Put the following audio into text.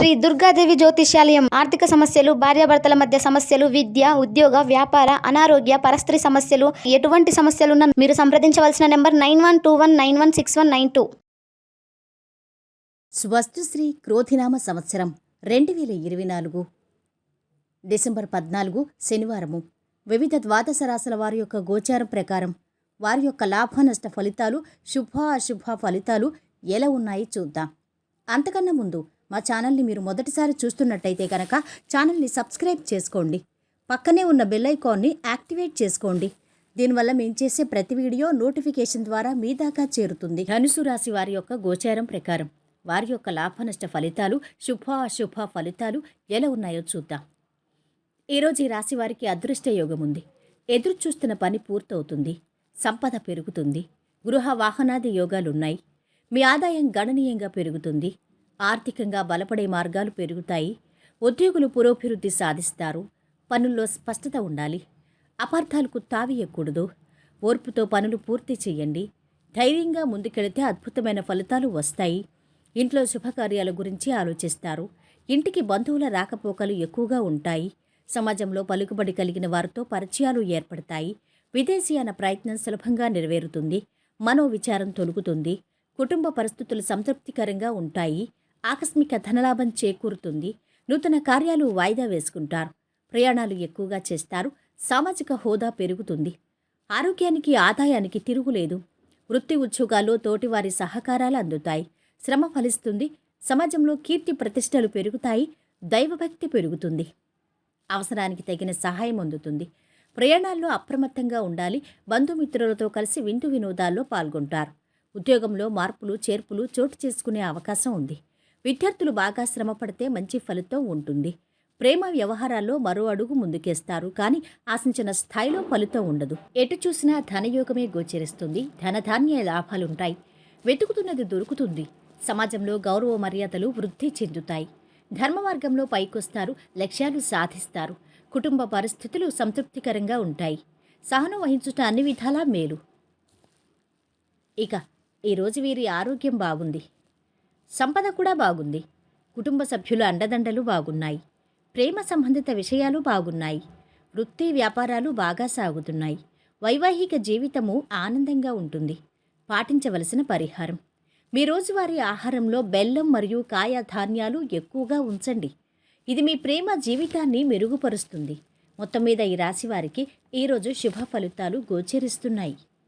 శ్రీ దుర్గాదేవి జ్యోతిష్యాలయం. ఆర్థిక సమస్యలు భార్యాభర్తల మధ్య సమస్యలు విద్య ఉద్యోగ వ్యాపార అనారోగ్య పరస్త్రీ సమస్యలు ఎటువంటి సమస్యలున్నా మీరు సంప్రదించవలసిన number nine one two one nine one six one nine two. స్వస్తిశ్రీ క్రోధినామ సంవత్సరం రెండు వేల ఇరవై నాలుగు డిసెంబర్ పద్నాలుగు శనివారము. వివిధ ద్వాదశ రాశుల వారి యొక్క గోచారం ప్రకారం వారి యొక్క లాభ నష్ట ఫలితాలు శుభ అశుభ ఫలితాలు ఎలా ఉన్నాయి చూద్దాం. అంతకన్నా ముందు మా ఛానల్ని మీరు మొదటిసారి చూస్తున్నట్టయితే కనుక ఛానల్ని సబ్స్క్రైబ్ చేసుకోండి. పక్కనే ఉన్న బెల్ ఐకాన్ని యాక్టివేట్ చేసుకోండి. దీనివల్ల మేము చేసే ప్రతి వీడియో నోటిఫికేషన్ ద్వారా మీ దాకా చేరుతుంది. ధనుసు రాశి వారి యొక్క గోచారం ప్రకారం వారి యొక్క లాభనష్ట ఫలితాలు శుభ అశుభ ఫలితాలు ఎలా ఉన్నాయో చూద్దాం. ఈరోజు ఈ రాశి వారికి అదృష్ట యోగం ఉంది. ఎదురు చూస్తున్న పని పూర్తవుతుంది. సంపద పెరుగుతుంది. గృహ వాహనాది యోగాలున్నాయి. మీ ఆదాయం గణనీయంగా పెరుగుతుంది. ఆర్థికంగా బలపడే మార్గాలు పెరుగుతాయి. ఉద్యోగులు పురోభివృద్ధి సాధిస్తారు. పనుల్లో స్పష్టత ఉండాలి. అపార్థాలకు తావియకూడదు ఓర్పుతో పనులు పూర్తి చేయండి. ధైర్యంగా ముందుకెళితే అద్భుతమైన ఫలితాలు వస్తాయి. ఇంట్లో శుభకార్యాల గురించి ఆలోచిస్తారు. ఇంటికి బంధువుల రాకపోకలు ఎక్కువగా ఉంటాయి. సమాజంలో పలుకుబడి కలిగిన వారితో పరిచయాలు ఏర్పడతాయి. విదేశీయాన ప్రయత్నం సులభంగా నెరవేరుతుంది. మనోవిచారం తొలుగుతుంది. కుటుంబ పరిస్థితులు సంతృప్తికరంగా ఉంటాయి. ఆకస్మిక ధనలాభం చేకూరుతుంది. నూతన కార్యాలు వాయిదా వేసుకుంటారు. ప్రయాణాలు ఎక్కువగా చేస్తారు. సామాజిక హోదా పెరుగుతుంది. ఆరోగ్యానికి ఆదాయానికి తిరుగులేదు. వృత్తి ఉద్యోగాల్లో తోటివారి సహకారాలు అందుతాయి. శ్రమ ఫలిస్తుంది. సమాజంలో కీర్తి ప్రతిష్టలు పెరుగుతాయి. దైవభక్తి పెరుగుతుంది. అవసరానికి తగిన సహాయం అందుతుంది. ప్రయాణాల్లో అప్రమత్తంగా ఉండాలి. బంధుమిత్రులతో కలిసి వింటు వినోదాల్లో పాల్గొంటారు. ఉద్యోగంలో మార్పులు చేర్పులు చోటు చేసుకునే అవకాశం ఉంది. విద్యార్థులు బాగా శ్రమపడితే మంచి ఫలితం ఉంటుంది. ప్రేమ వ్యవహారాల్లో మరో అడుగు ముందుకేస్తారు. కానీ ఆశించిన స్థాయిలో ఫలితం ఉండదు. ఎటు చూసినా ధనయోగమే గోచరిస్తుంది. ధనధాన్య లాభాలుంటాయి. వెతుకుతున్నది దొరుకుతుంది. సమాజంలో గౌరవ మర్యాదలు వృద్ధి చెందుతాయి. ధర్మ మార్గంలో పైకొస్తారు. లక్ష్యాలు సాధిస్తారు. కుటుంబ పరిస్థితులు సంతృప్తికరంగా ఉంటాయి. సహనం వహించుట అన్ని విధాలా మేలు. ఇక ఈరోజు వీరి ఆరోగ్యం బాగుంది. సంపద కూడా బాగుంది. కుటుంబ సభ్యుల అండదండలు బాగున్నాయి. ప్రేమ సంబంధిత విషయాలు బాగున్నాయి. వృత్తి వ్యాపారాలు బాగా సాగుతున్నాయి. వైవాహిక జీవితము ఆనందంగా ఉంటుంది. పాటించవలసిన పరిహారం. మీ రోజువారీ ఆహారంలో బెల్లం మరియు కాయ ధాన్యాలు ఎక్కువగా ఉంచండి. ఇది మీ ప్రేమ జీవితాన్ని మెరుగుపరుస్తుంది. మొత్తం మీద ఈ రాశి వారికి ఈరోజు శుభ ఫలితాలు గోచరిస్తున్నాయి.